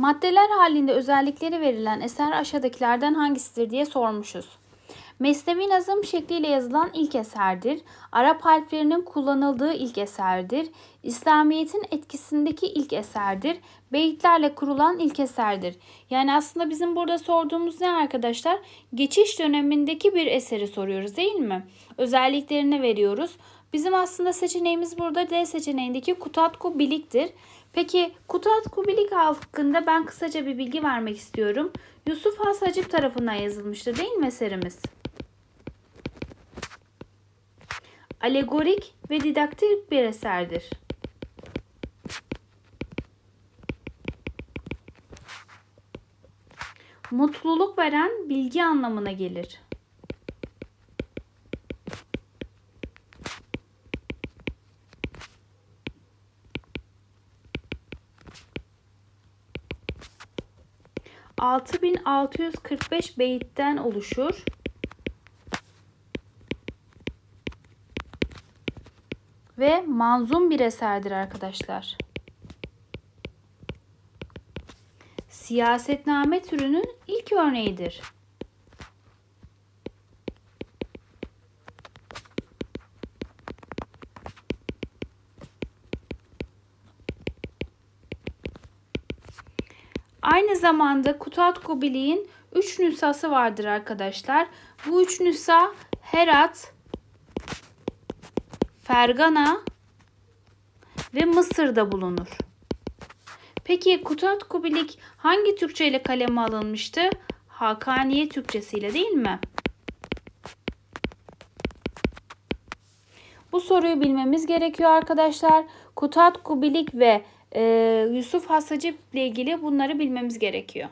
Maddeler halinde özellikleri verilen eser aşağıdakilerden hangisidir diye sormuşuz. Mesnevi nazım şekliyle yazılan ilk eserdir. Arap harflerinin kullanıldığı ilk eserdir. İslamiyet'in etkisindeki ilk eserdir. Beyitlerle kurulan ilk eserdir. Yani aslında bizim burada sorduğumuz ne arkadaşlar? Geçiş dönemindeki bir eseri soruyoruz değil mi? Özelliklerini veriyoruz. Bizim aslında seçeneğimiz burada D seçeneğindeki Kutatku Bilik'tir. Peki Kutatku Bilik hakkında ben kısaca bir bilgi vermek istiyorum. Yusuf Has Hacip tarafından yazılmıştır değil mi eserimiz? Alegorik ve didaktik bir eserdir. Mutluluk veren bilgi anlamına gelir. ...6645 beyitten oluşur. Ve manzum bir eserdir arkadaşlar. Siyasetname türünün ilk örneğidir. Aynı zamanda Kutatku Bilik'in 3 nüshası vardır arkadaşlar. Bu 3 nüsha Herat, Fergana ve Mısır'da bulunur. Peki Kutatku Bilik hangi Türkçe ile kaleme alınmıştı? Hakaniye Türkçesi ile değil mi? Bu soruyu bilmemiz gerekiyor arkadaşlar. Kutatku Bilik ve e, Yusuf Hasacip ile ilgili bunları bilmemiz gerekiyor.